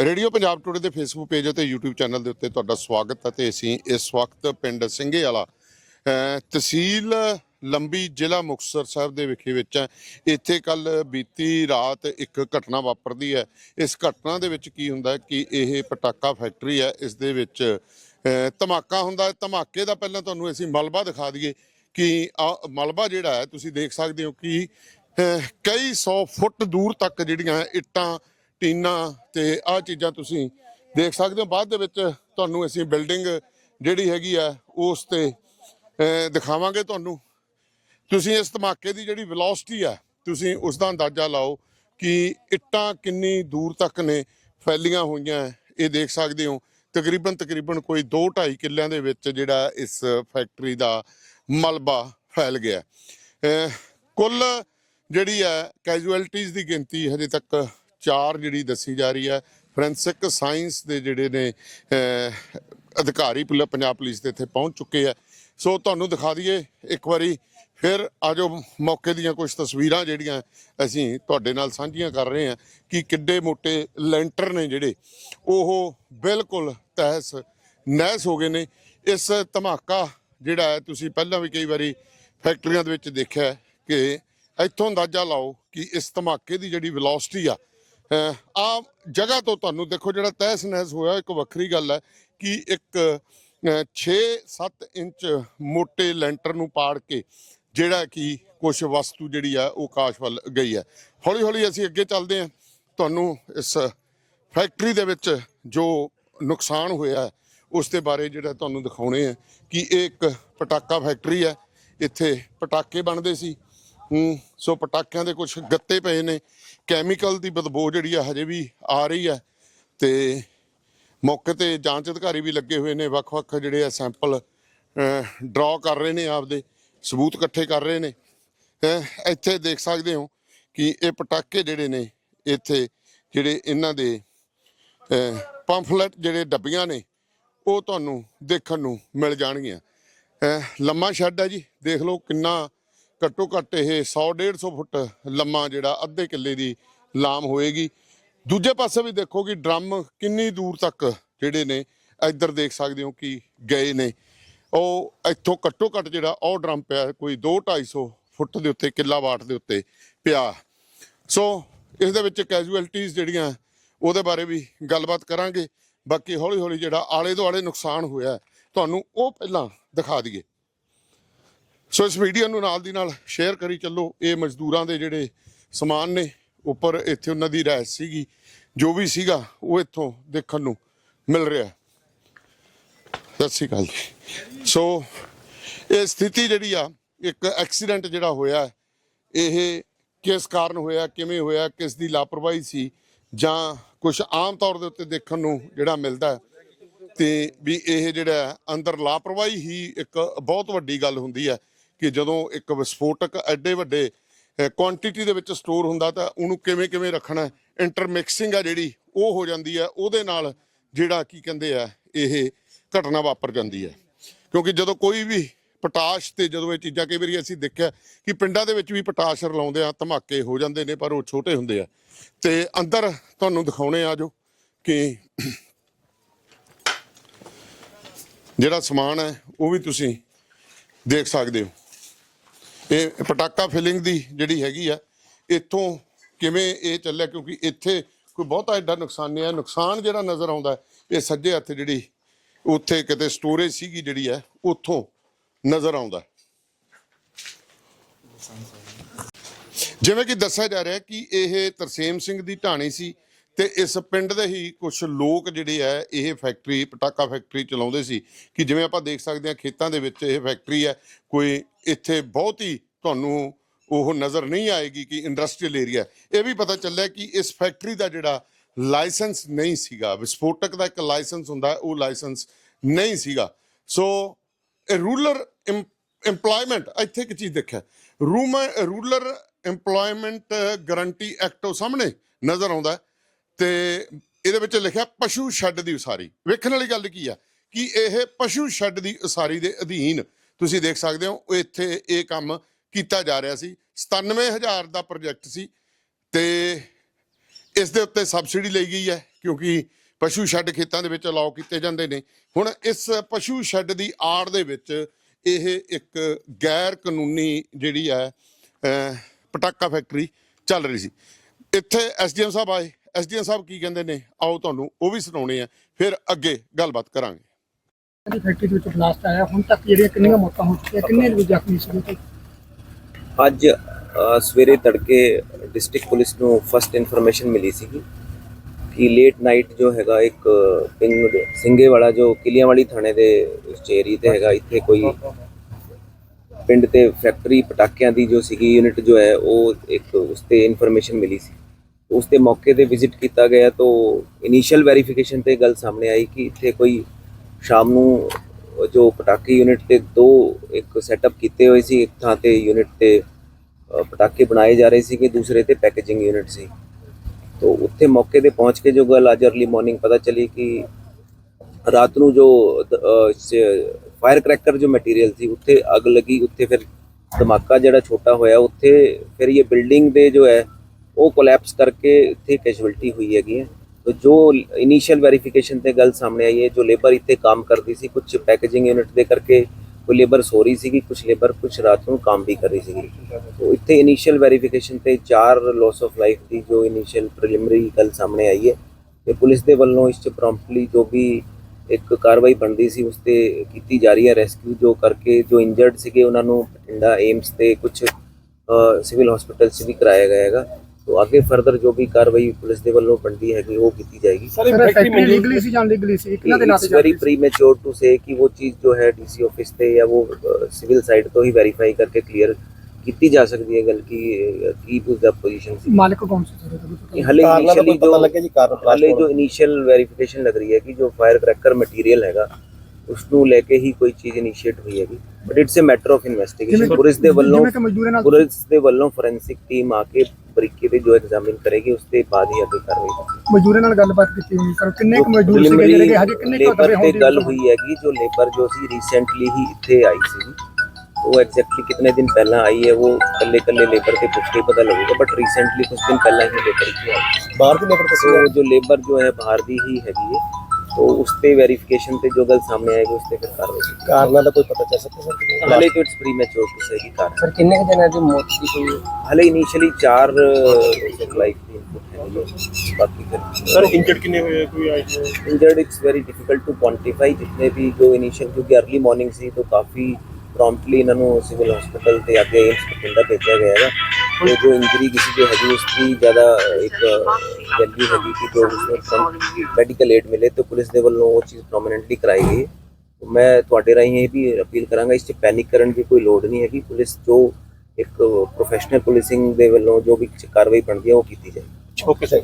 Radio Punjab today ਦੇ Facebook page ਅਤੇ YouTube channel ਦੇ ਉੱਤੇ ਤੁਹਾਡਾ ਸਵਾਗਤ ਹੈ ਤੇ ਅਸੀਂ ਇਸ ਵਕਤ ਪਿੰਡ ਸਿੰਘੇ ਵਾਲਾ ਤਹਿਸੀਲ ਲੰਬੀ ਜ਼ਿਲ੍ਹਾ ਮੁਕਤਸਰ ਸਾਹਿਬ ਦੇ ਵਿਖੇ ਵਿੱਚ ਹੈ। ਇੱਥੇ ਕੱਲ ਬੀਤੀ ਰਾਤ ਇੱਕ ਘਟਨਾ ਵਾਪਰਦੀ ਹੈ। ਇਸ ਘਟਨਾ ਦੇ ਵਿੱਚ ਕੀ ਹੁੰਦਾ ਕਿ ਇਹ ਪਟਾਕਾ ਫੈਕਟਰੀ ਹੈ। ਇਸ ਦੇ ਵਿੱਚ ਧਮਾਕਾ ਹੁੰਦਾ ਧਮਾਕੇ ਦਾ ਪਹਿਲਾਂ ਤੁਹਾਨੂੰ ਅਸੀਂ ਮਲਬਾ ਦਿਖਾ ਦਈਏ ਕਿ ਆਹ ਮਲਬਾ ਜਿਹੜਾ ਹੈ, ਤੁਸੀਂ ਦੇਖ ਸਕਦੇ ਹੋ ਕਿ ਕਈ 100 ਫੁੱਟ ਦੂਰ ਤੱਕ ਜਿਹੜੀਆਂ ਇੱਟਾਂ ਟੀਨਾਂ ਤੇ ਆਹ ਚੀਜ਼ਾਂ ਤੁਸੀਂ ਦੇਖ ਸਕਦੇ ਹੋ। ਬਾਅਦ ਦੇ ਵਿੱਚ ਤੁਹਾਨੂੰ ਅਸੀਂ ਬਿਲਡਿੰਗ ਜਿਹੜੀ ਹੈਗੀ ਆ, ਉਸ ਤੇ ਦਿਖਾਵਾਂਗੇ ਤੁਹਾਨੂੰ। ਤੁਸੀਂ ਇਸ ਧਮਾਕੇ ਦੀ ਜਿਹੜੀ ਵੈਲੋਸਿਟੀ ਆ, ਤੁਸੀਂ ਉਸ ਦਾ ਅੰਦਾਜ਼ਾ ਲਾਓ ਕਿ ਇੱਟਾਂ ਕਿੰਨੀ ਦੂਰ ਤੱਕ ਨੇ ਫੈਲੀਆਂ ਹੋਈਆਂ। ਇਹ ਦੇਖ ਸਕਦੇ ਹੋ, ਤਕਰੀਬਨ ਤਕਰੀਬਨ ਕੋਈ 2.5 ਕਿੱਲਿਆਂ ਦੇ ਵਿੱਚ ਜਿਹੜਾ ਇਸ ਫੈਕਟਰੀ ਦਾ ਮਲਬਾ ਫੈਲ ਗਿਆ। ਕੁੱਲ ਜਿਹੜੀ ਹੈ ਕੈਜੂਅਲਟੀਜ਼ ਦੀ ਗਿਣਤੀ ਹਜੇ ਤੱਕ ਚਾਰ ਜਿਹੜੀ ਦੱਸੀ ਜਾ ਰਹੀ ਹੈ ਫੋਰੈਂਸਿਕ ਸਾਇੰਸ ਦੇ ਜਿਹੜੇ ਨੇ ਅਧਿਕਾਰੀ ਪੁਲ- ਪੰਜਾਬ ਪੁਲਿਸ ਦੇ ਇੱਥੇ ਪਹੁੰਚ ਚੁੱਕੇ ਆ ਸੋ ਤੁਹਾਨੂੰ ਦਿਖਾ ਦਈਏ ਇੱਕ ਵਾਰੀ, ਫਿਰ ਆਜੋ ਮੌਕੇ ਦੀਆਂ ਕੁਝ ਤਸਵੀਰਾਂ ਜਿਹੜੀਆਂ ਅਸੀਂ ਤੁਹਾਡੇ ਨਾਲ ਸਾਂਝੀਆਂ ਕਰ ਰਹੇ ਹਾਂ ਕਿ ਕਿੱਡੇ ਮੋਟੇ ਲੈਂਟਰ ਨੇ ਜਿਹੜੇ, ਉਹ ਬਿਲਕੁਲ ਤਹਿਸ ਨਹਿਸ ਹੋ ਗਏ ਨੇ। ਇਸ ਧਮਾਕਾ ਜਿਹੜਾ ਹੈ, ਤੁਸੀਂ ਪਹਿਲਾਂ ਵੀ ਕਈ ਵਾਰੀ ਫੈਕਟਰੀਆਂ ਦੇ ਵਿੱਚ ਦੇਖਿਆ ਕਿ ਇੱਥੋਂ ਅੰਦਾਜ਼ਾ ਲਾਓ ਕਿ ਇਸ ਧਮਾਕੇ ਦੀ ਜਿਹੜੀ ਵੈਲੋਸਿਟੀ ਆ ਆ ਜਗ੍ਹਾ ਤੋਂ ਤੁਹਾਨੂੰ ਦੇਖੋ ਜਿਹੜਾ ਤਹਿਸ ਨਹਿਸ ਹੋਇਆ, ਇੱਕ ਵੱਖਰੀ ਗੱਲ ਹੈ ਕਿ ਇੱਕ 6-7 ਇੰਚ ਮੋਟੇ ਲੈਂਟਰ ਨੂੰ ਪਾੜ ਕੇ ਜਿਹੜਾ ਕਿ ਕੁਝ ਵਸਤੂ ਜਿਹੜੀ ਆ, ਉਹ ਆਕਾਸ਼ ਵੱਲ ਗਈ ਹੈ। ਹੌਲੀ ਹੌਲੀ ਅਸੀਂ ਅੱਗੇ ਚੱਲਦੇ ਹਾਂ। ਤੁਹਾਨੂੰ ਇਸ ਫੈਕਟਰੀ ਦੇ ਵਿੱਚ ਜੋ ਨੁਕਸਾਨ ਹੋਇਆ, ਉਸ ਦੇ ਬਾਰੇ ਜਿਹੜਾ ਤੁਹਾਨੂੰ ਦਿਖਾਉਣੇ ਆ ਕਿ ਇਹ ਇੱਕ ਪਟਾਕਾ ਫੈਕਟਰੀ ਹੈ। ਇੱਥੇ ਪਟਾਕੇ ਬਣਦੇ ਸੀ। ਹੂੰ, ਸੋ ਪਟਾਕਿਆਂ ਦੇ ਕੁਝ ਗੱਤੇ ਪਏ ਨੇ। ਕੈਮੀਕਲ ਦੀ ਬਦਬੂ ਜਿਹੜੀ ਆ ਹਜੇ ਵੀ ਆ ਰਹੀ ਹੈ ਤੇ ਮੌਕੇ ਤੇ ਜਾਂਚ ਅਧਿਕਾਰੀ ਵੀ ਲੱਗੇ ਹੋਏ ਨੇ। ਵੱਖ-ਵੱਖ ਜਿਹੜੇ ਆ ਸੈਂਪਲ ਡਰਾ ਕਰ ਰਹੇ ਨੇ ਆਪਦੇ, ਸਬੂਤ ਇਕੱਠੇ ਕਰ ਰਹੇ ਨੇ। ਇੱਥੇ ਦੇਖ ਸਕਦੇ ਹੋ ਕਿ ਇਹ ਪਟਾਕੇ ਜਿਹੜੇ ਨੇ, ਇੱਥੇ ਜਿਹੜੇ ਇਹਨਾਂ ਦੇ ਪੰਫਲੇਟ ਜਿਹੜੇ ਡੱਬੀਆਂ ਨੇ, ਉਹ ਤੁਹਾਨੂੰ ਦੇਖਣ ਨੂੰ ਮਿਲ ਜਾਣਗੀਆਂ। ਲੰਮਾ ਸ਼ੈੱਡ ਹੈ ਜੀ, ਦੇਖ ਲਓ ਕਿੰਨਾ ਘੱਟੋ ਘੱਟ ਇਹ 100 150 ਫੁੱਟ ਲੰਮਾ ਜਿਹੜਾ ਅੱਧੇ ਕਿੱਲੇ ਦੀ ਲਾਮ ਹੋਏਗੀ। ਦੂਜੇ ਪਾਸੇ ਵੀ ਦੇਖੋ ਕਿ ਡਰਮ ਕਿੰਨੀ ਦੂਰ ਤੱਕ ਜਿਹੜੇ ਨੇ ਇੱਧਰ ਦੇਖ ਸਕਦੇ ਹੋ ਕਿ ਗਏ ਨੇ। ਉਹ ਇੱਥੋਂ ਘੱਟੋ ਘੱਟ ਜਿਹੜਾ ਉਹ ਡਰਮ ਪਿਆ ਕੋਈ 2 250 ਫੁੱਟ ਦੇ ਉੱਤੇ, ਕਿੱਲਾ ਵਾਟ ਦੇ ਉੱਤੇ ਪਿਆ। ਸੋ ਇਸ ਦੇ ਵਿੱਚ ਕੈਜੂਅਲਟੀਆਂ ਜਿਹੜੀਆਂ, ਉਹਦੇ ਬਾਰੇ ਵੀ ਗੱਲਬਾਤ ਕਰਾਂਗੇ। ਬਾਕੀ ਹੌਲੀ ਹੌਲੀ ਜਿਹੜਾ ਆਲੇ ਦੁਆਲੇ ਨੁਕਸਾਨ ਹੋਇਆ ਤੁਹਾਨੂੰ ਉਹ ਪਹਿਲਾਂ ਦਿਖਾ ਦਈਏ। ਸੋ ਇਸ ਵੀਡੀਓ ਨੂੰ ਨਾਲ ਦੀ ਨਾਲ ਸ਼ੇਅਰ ਕਰੀ ਚੱਲੋ। ਇਹ ਮਜ਼ਦੂਰਾਂ ਦੇ ਜਿਹੜੇ ਸਮਾਨ ਨੇ, ਉੱਪਰ ਇੱਥੇ ਉਹਨਾਂ ਦੀ ਰਹਿ ਸੀਗੀ, ਜੋ ਵੀ ਸੀਗਾ, ਉਹ ਇੱਥੋਂ ਦੇਖਣ ਨੂੰ ਮਿਲ ਰਿਹਾ ਸਤਿ ਸ਼੍ਰੀ ਅਕਾਲ ਜੀ। ਸੋ ਇਹ ਸਥਿਤੀ ਜਿਹੜੀ ਆ, ਇੱਕ ਐਕਸੀਡੈਂਟ ਜਿਹੜਾ ਹੋਇਆ, ਇਹ ਕਿਸ ਕਾਰਨ ਹੋਇਆ, ਕਿਵੇਂ ਹੋਇਆ, ਕਿਸ ਦੀ ਲਾਪਰਵਾਹੀ ਸੀ, ਜਾਂ ਕੁਝ ਆਮ ਤੌਰ ਦੇ ਉੱਤੇ ਦੇਖਣ ਨੂੰ ਜਿਹੜਾ ਮਿਲਦਾ ਤੇ ਵੀ ਇਹ ਜਿਹੜਾ ਅੰਦਰ ਲਾਪਰਵਾਹੀ ਹੀ ਇੱਕ ਬਹੁਤ ਵੱਡੀ ਗੱਲ ਹੁੰਦੀ ਹੈ। ਕਿ ਜਦੋਂ ਇੱਕ ਵਿਸਫੋਟਕ ਐਡੇ ਵੱਡੇ ਕੁਆਂਟੀਟੀ ਦੇ ਵਿੱਚ ਸਟੋਰ ਹੁੰਦਾ ਤਾਂ ਉਹਨੂੰ ਕਿਵੇਂ ਕਿਵੇਂ ਰੱਖਣਾ ਇੰਟਰਮਿਕਸਿੰਗ ਆ ਜਿਹੜੀ, ਉਹ ਹੋ ਜਾਂਦੀ ਹੈ ਉਹਦੇ ਨਾਲ ਜਿਹੜਾ ਕੀ ਕਹਿੰਦੇ ਆ, ਇਹ ਘਟਨਾ ਵਾਪਰ ਜਾਂਦੀ ਹੈ। ਕਿਉਂਕਿ ਜਦੋਂ ਕੋਈ ਵੀ ਪਟਾਸ਼ ਤੇ ਜਦੋਂ ਇਹ ਚੀਜ਼ਾਂ ਕਈ ਵਾਰੀ ਅਸੀਂ ਦੇਖਿਆ ਕਿ ਪਿੰਡਾਂ ਦੇ ਵਿੱਚ ਵੀ ਪਟਾਸ਼ ਰਲਾਉਂਦੇ ਆ, ਧਮਾਕੇ ਹੋ ਜਾਂਦੇ ਨੇ, ਪਰ ਉਹ ਛੋਟੇ ਹੁੰਦੇ ਆ। ਤੇ ਅੰਦਰ ਤੁਹਾਨੂੰ ਦਿਖਾਉਣੇ ਆ ਜੋ ਕਿ ਜਿਹੜਾ ਸਮਾਨ ਹੈ, ਉਹ ਵੀ ਤੁਸੀਂ ਦੇਖ ਸਕਦੇ ਹੋ। ਇਹ ਪਟਾਕਾ ਫਿਲਿੰਗ ਦੀ ਜਿਹੜੀ ਹੈਗੀ ਆ, ਇੱਥੋਂ ਕਿਵੇਂ ਇਹ ਚੱਲਿਆ? ਕਿਉਂਕਿ ਇੱਥੇ ਕੋਈ ਬਹੁਤਾ ਐਡਾ ਨੁਕਸਾਨ ਨਹੀਂ ਹੈ ਨੁਕਸਾਨ ਜਿਹੜਾ ਨਜ਼ਰ ਆਉਂਦਾ ਇਹ ਸੱਜੇ ਹੱਥ ਜਿਹੜੀ ਉੱਥੇ ਕਿਤੇ ਸਟੋਰੇਜ ਸੀਗੀ ਜਿਹੜੀ ਹੈ, ਉੱਥੋਂ ਨਜ਼ਰ ਆਉਂਦਾ ਜਿਵੇਂ ਕਿ ਦੱਸਿਆ ਜਾ ਰਿਹਾ ਕਿ ਇਹ ਤਰਸੇਮ ਸਿੰਘ ਦੀ ਢਾਣੀ ਸੀ ਤੇ ਇਸ ਪਿੰਡ ਦੇ ਹੀ ਕੁਝ ਲੋਕ ਜਿਹੜੇ ਆ, ਇਹ ਫੈਕਟਰੀ ਪਟਾਕਾ ਫੈਕਟਰੀ ਚਲਾਉਂਦੇ ਸੀ ਕਿ ਜਿਵੇਂ ਆਪਾਂ ਦੇਖ ਸਕਦੇ ਹਾਂ ਖੇਤਾਂ ਦੇ ਵਿੱਚ ਇਹ ਫੈਕਟਰੀ ਹੈ, ਕੋਈ ਇੱਥੇ ਬਹੁਤ ਹੀ ਤੁਹਾਨੂੰ ਉਹ ਨਜ਼ਰ ਨਹੀਂ ਆਏਗੀ ਕਿ ਇੰਡਸਟਰੀਅਲ ਏਰੀਆ ਇਹ ਵੀ ਪਤਾ ਚੱਲਿਆ ਕਿ ਇਸ ਫੈਕਟਰੀ ਦਾ ਜਿਹੜਾ ਲਾਇਸੈਂਸ ਨਹੀਂ ਸੀਗਾ, ਵਿਸਫੋਟਕ ਦਾ ਇੱਕ ਲਾਇਸੈਂਸ ਹੁੰਦਾ ਉਹ ਲਾਇਸੈਂਸ ਨਹੀਂ ਸੀਗਾ। ਸੋ ਇਹ ਰੂਲਰ ਇੱਥੇ ਇੱਕ ਚੀਜ਼ ਦੇਖਿਆ। Rumour rural EMPLOYMENT guarantee act ਉਹ ਸਾਹਮਣੇ ਨਜ਼ਰ ਆਉਂਦਾ ਹੈ ਤੇ ਇਹਦੇ ਵਿੱਚ ਲਿਖਿਆ ਪਸ਼ੂ ਸ਼ੈੱਡ ਦੀ ਉਸਾਰੀ। ਵੇਖਣ ਵਾਲੀ ਗੱਲ ਕੀ ਆ? ਕਿ ਇਹ ਪਸ਼ੂ ਸ਼ੈੱਡ ਦੀ ਉਸਾਰੀ ਦੇ ਅਧੀਨ ਤੁਸੀਂ ਦੇਖ ਸਕਦੇ ਹੋ, ਇੱਥੇ ਇਹ ਕੰਮ ਕੀਤਾ ਜਾ ਰਿਹਾ ਸੀ। 97000 ਦਾ ਪ੍ਰੋਜੈਕਟ ਸੀ ਤੇ ਇਸ ਦੇ ਉੱਤੇ ਸਬਸਿਡੀ ਲਈ ਗਈ ਹੈ ਕਿਉਂਕਿ ਪਸ਼ੂ ਸ਼ੈੱਡ ਖੇਤਾਂ ਦੇ ਵਿੱਚ ਅਲਾਉ ਕੀਤੇ ਜਾਂਦੇ ਨੇ। ਹੁਣ ਇਸ ਪਸ਼ੂ ਸ਼ੈੱਡ ਦੀ ਆੜ ਦੇ ਵਿੱਚ ਇਹ ਇੱਕ ਗੈਰ ਕਾਨੂੰਨੀ ਜਿਹੜੀ ਹੈ ਪਟਾਕਾ ਫੈਕਟਰੀ ਚੱਲ ਰਹੀ ਸੀ। ਇੱਥੇ ਐਸਡੀਐਮ ਸਾਹਿਬ ਆਏ। ਐਸਡੀਐਮ ਸਾਹਿਬ ਕੀ ਕਹਿੰਦੇ ਨੇ? ਆਓ ਤੁਹਾਨੂੰ ਉਹ ਵੀ ਸੁਣਾਉਣੇ ਆ। ਫਿਰ ਅੱਗੇ ਗੱਲਬਾਤ ਕਰਾਂਗੇ। ਫੈਕਟਰੀ ਦੇ ਵਿੱਚ ਬਲਾਸਟ ਆਇਆ। ਹੁਣ ਤੱਕ ਜਿਹੜੀਆਂ ਕਿੰਨੀਆਂ ਮੌਤਾਂ ਹੋ ਚੁੱਕੀਆਂ, ਕਿੰਨੇ ਲੋਕ ਜ਼ਖਮੀ ਸੀ? ਅੱਜ ਸਵੇਰੇ ਤੜਕੇ ਡਿਸਟ੍ਰਿਕਟ ਪੁਲਿਸ ਨੂੰ ਫਸਟ ਇਨਫੋਰਮੇਸ਼ਨ ਮਿਲੀ ਸੀਗੀ ਕਿ ਲੇਟ ਨਾਈਟ ਜੋ ਹੈਗਾ ਇੱਕ ਪਿੰਡ ਸਿੰਘੇ ਵਾਲਾ ਜੋ ਕਿਲਿਆਂਵਾਲੀ ਥਾਣੇ ਦੇ ਇਸ ਏਰੀਏ ਤੇ ਹੈਗਾ, ਇੱਥੇ ਕੋਈ ਪਿੰਡ ਤੇ ਫੈਕਟਰੀ ਪਟਾਕਿਆਂ ਦੀ ਜੋ ਸੀਗੀ ਯੂਨਿਟ ਜੋ ਹੈ, ਉਹ ਇੱਕ ਉਸ ਤੇ ਇਨਫੋਰਮੇਸ਼ਨ ਮਿਲੀ ਸੀ। ਉਸ ਤੇ ਮੌਕੇ ਤੇ ਵਿਜ਼ਿਟ ਕੀਤਾ ਗਿਆ ਤਾਂ ਇਨੀਸ਼ੀਅਲ ਵੈਰੀਫਿਕੇਸ਼ਨ ਤੇ ਗੱਲ ਸਾਹਮਣੇ ਆਈ ਕਿ ਇੱਥੇ ਕੋਈ ਸ਼ਾਮ ਨੂੰ ਜੋ ਪਟਾਕੇ ਯੂਨਿਟ ਤੇ ਦੋ ਇੱਕ ਸੈਟਅਪ ਕੀਤੇ ਹੋਏ ਸੀ, ਇੱਕ ਥਾਂ ਤੇ ਯੂਨਿਟ ਤੇ ਪਟਾਕੇ ਬਣਾਏ ਜਾ ਰਹੇ ਸੀ ਕਿ ਦੂਸਰੇ ਤੇ ਪੈਕੇਜਿੰਗ ਯੂਨਿਟ ਸੀ। ਤੋ ਉੱਥੇ ਮੌਕੇ ਤੇ ਪਹੁੰਚ ਕੇ ਜੋ ਗੱਲ ਅੱਜ ਅਰਲੀ ਮਾਰਨਿੰਗ ਪਤਾ ਚਲੀ ਕਿ ਰਾਤ ਨੂੰ ਜੋ ਫਾਇਰ ਕਰੈਕਰ ਜੋ ਮਟੀਰੀਅਲ ਸੀ, ਉੱਥੇ ਅੱਗ ਲੱਗੀ, ਉੱਥੇ ਫਿਰ ਧਮਾਕਾ ਜਿਹੜਾ ਛੋਟਾ ਹੋਇਆ, ਉੱਥੇ ਫਿਰ ਇਹ ਬਿਲਡਿੰਗ ਦੇ ਜੋ ਹੈ, ਉਹ ਕੋਲੈਪਸ ਕਰਕੇ ਇੱਥੇ ਕੈਜੁਅਲਟੀ ਹੋਈ ਹੈਗੀ ਹੈ। ਜੋ ਇਨੀਸ਼ੀਅਲ ਵੈਰੀਫਿਕੇਸ਼ਨ ਤੇ ਗੱਲ ਸਾਹਮਣੇ ਆਈ ਹੈ, ਜੋ ਲੇਬਰ ਇੱਥੇ ਕੰਮ ਕਰਦੀ ਸੀ ਕੁਝ ਪੈਕੇਜਿੰਗ ਯੂਨਿਟ ਦੇ ਕਰਕੇ ਕੋਈ ਲੇਬਰ ਸੋ ਰਹੀ ਸੀਗੀ ਕੁਝ ਲੇਬਰ ਕੁਝ ਰਾਤ ਨੂੰ ਕੰਮ ਵੀ ਕਰ ਰਹੀ ਸੀਗੀ। ਤੋ ਇੱਥੇ ਇਨੀਸ਼ੀਅਲ ਵੈਰੀਫਿਕੇਸ਼ਨ ਤੇ ਚਾਰ ਲਾਸ ਆਫ ਲਾਈਫ ਦੀ ਜੋ ਇਨੀਸ਼ੀਅਲ ਪ੍ਰੀਲਿਮਿਨਰੀ ਗੱਲ ਸਾਹਮਣੇ ਆਈ ਹੈ ਤੇ ਪੁਲਿਸ ਦੇ ਵੱਲੋਂ ਇਸ ਚ ਪ੍ਰੋਮਪਟਲੀ ਜੋ ਵੀ ਇੱਕ ਕਾਰਵਾਈ ਬਣਦੀ ਸੀ, ਉਸ ਤੇ ਕੀਤੀ ਜਾ ਰਹੀ ਹੈ ਰੈਸਕਿਊ ਜੋ ਕਰਕੇ ਜੋ ਇੰਜਰਡ ਸੀਗੇ, ਉਹਨਾਂ ਨੂੰ ਬਠਿੰਡਾ ਏਮਸ ਤੇ ਕੁਝ ਸਿਵਲ ਹਸਪੀਟਲ 'ਚ ਵੀ ਕਰਾਇਆ ਗਿਆ ਹੈਗਾ। ਤੋ ਅੱਗੇ ਫਰਦਰ ਜੋ ਵੀ ਕਾਰਵਾਈ ਪੁਲਿਸ ਦੇ ਵੱਲੋਂ ਬਣਦੀ ਹੈਗੀ ਉਹ ਕੀਤੀ ਜਾਏਗੀ। ਸਰ ਫੈਕਟਰੀ ਲੀਗਲੀ ਸੀ ਜਾਂ ਲੀਗਲੀ ਸੀ? ਕਿਹਨਾਂ ਦੇ ਨਾਂ ਤੇ it's very? Premature to say? ਕਿ ਉਹ ਚੀਜ਼ ਜੋ ਹੈ ਡੀਸੀ ਆਫਿਸ ਤੇ ਜਾਂ ਉਹ ਸਿਵਲ ਸਾਈਡ ਤੋਂ ਹੀ ਵੈਰੀਫਾਈ ਕਰਕੇ ਕਲੀਅਰ ਕੀਤੀ ਜਾ ਸਕਦੀ ਹੈ ਗੱਲ ਕਿ ਕੀ ਉਸ ਦਾ ਪੋਜੀਸ਼ਨ ਸੀ। ਮਾਲਕ ਕੌਣ ਸੀ? ਇਹ ਹਲੇ ਇਨੀਸ਼ੀਅਲੀ ਜੋ ਲੱਗਿਆ ਜੀ ਕਾਰਨ ਹਾਲੇ ਜੋ ਇਨੀਸ਼ੀਅਲ ਵੈਰੀਫਿਕੇਸ਼ਨ ਲੱਗ ਰਹੀ ਹੈ ਕਿ ਜੋ ਫਾਇਰ ਕ੍ਰੈਕਰ ਮਟੀਰੀਅਲ ਹੈਗਾ ਉਸ ਨੂੰ ਲੈ ਕੇ ਹੀ ਕੋਈ ਚੀਜ਼ ਇਨੀਸ਼ੀਏਟ ਹੋਈ ਹੈਗੀ। But it's a matter of investigation police ਦੇ ਵੱਲੋਂ ਪੁਲਿਸ ਦੇ ਵੱਲੋਂ ਫੋਰੈਂਸਿਕ ਟੀਮ ਆ ਕੇ ਬਰੀਕੀ ਦੇ ਜੋ ਐਗਜ਼ਾਮਿਨ ਕਰੇਗੀ ਉਸ ਤੇ ਬਾਅਦ ਹੀ ਅੱਗੇ ਕਾਰਵਾਈ ਹੋਵੇਗੀ ਮਜ਼ਦੂਰਾਂ ਨਾਲ ਗੱਲਬਾਤ ਕੀਤੀ ਹੋਈ ਸਰ ਕਿੰਨੇ ਕੁ ਮਜ਼ਦੂਰ ਸੀਗੇ ਜਿਹੜੇ ਕਿ ਹਜੇ ਕਿੰਨੇ ਕੁ ਲੇਬਰ ਤੇ ਹੋਣਗੇ? ਗੱਲ ਹੋਈ ਹੈਗੀ ਜੋ ਲੇਬਰ ਜੋ ਸੀ ਰੀਸੈਂਟਲੀ ਹੀ ਇੱਥੇ ਆਈ ਸੀ। ਉਹ ਐਗਜ਼ੈਕਟਲੀ ਕਿਤਨੇ ਦਿਨ ਪਹਿਲਾਂ ਆਈ ਹੈ ਉਹ ਕੱਲੇ ਕੱਲੇ ਲੇਬਰ ਤੇ ਪੁੱਛ ਕੇ ਪਤਾ ਲੱਗੇਗਾ ਬਟ ਰੀਸੈਂਟਲੀ ਕੁਝ ਦਿਨ ਪਹਿਲਾਂ ਹੀ ਲੇਬਰ ਇੱਥੇ ਆਈ। ਬਾਹਰ ਦੀ ਲੇਬਰ ਸੋ ਜੋ ਲੇਬਰ ਜੋ ਹੈ ਬਾਹਰ ਦੀ ਹੀ ਹੈਗੀ ਹੈ। तो उस पे वेरिफिकेशन पे जो गल सामने आएगी उस पे फिर कार्रवाई ਕਾਰਨਾਂ ਦਾ ਕੋਈ ਪਤਾ ਚੱਲ ਸਕਦਾ ਹੋगी। सर हालांकि तो इट्स प्री मैच्योर टू से की कारण ਸਰ ਕਿੰਨੇ ਕੁ ਦਿਨਾਂ ਦੀ ਮੌਤ ਦੀ ਕੋਈ हाले इनिशियली चार लाइफ की input है ये। बाकी फिर ਸਰ ਇੰਜਰਡ ਕਿੰਨੇ ਹੋਏ ਆ? ਕੋਈ idea injured it's very difficult to quantify जितने भी जो इनिशियल क्योंकि अर्ली मार्निंग ਸੀ तो काफी ਪ੍ਰੋਮਪਟਲੀ ਇਹਨਾਂ ਨੂੰ ਸਿਵਲ ਹਸਪੀਟਲ ਤੇ ਅੱਗੇ ਹਸਪੀਟਲ ਦਾ ਭੇਜਿਆ ਗਿਆ ਹੈ ਤੇ ਜੋ ਇੰਜਰੀ ਕਿਸੇ ਦੀ ਹੈਗੀ ਉਸ ਦੀ ਜ਼ਿਆਦਾ ਇੱਕ ਵੈਲਿਊ ਹੈਗੀ ਕਿ ਜੋ ਉਸਨੂੰ ਮੈਡੀਕਲ ਏਡ ਮਿਲੇ ਤੇ ਪੁਲਿਸ ਦੇ ਵੱਲੋਂ ਉਹ ਚੀਜ਼ ਪ੍ਰੋਮਿਨੈਂਟਲੀ ਕਰਾਈ ਗਈ ਹੈ। तो मैं ਤੁਹਾਡੇ ਰਾਹੀਂ ਇਹ ਵੀ ਅਪੀਲ ਕਰਾਂਗਾ, ਇਸ 'ਚ ਪੈਨਿਕ ਕਰਨ ਦੀ ਕੋਈ ਲੋੜ ਨਹੀਂ ਹੈਗੀ। ਪੁਲਿਸ ਜੋ ਇੱਕ ਪ੍ਰੋਫੈਸ਼ਨਲ ਪੁਲਿਸਿੰਗ ਦੇ ਵੱਲੋਂ ਜੋ ਵੀ ਕਾਰਵਾਈ ਬਣਦੀ ਹੈ, ਉਹ ਕੀਤੀ ਜਾਏ ਓਕੇ ਸਰ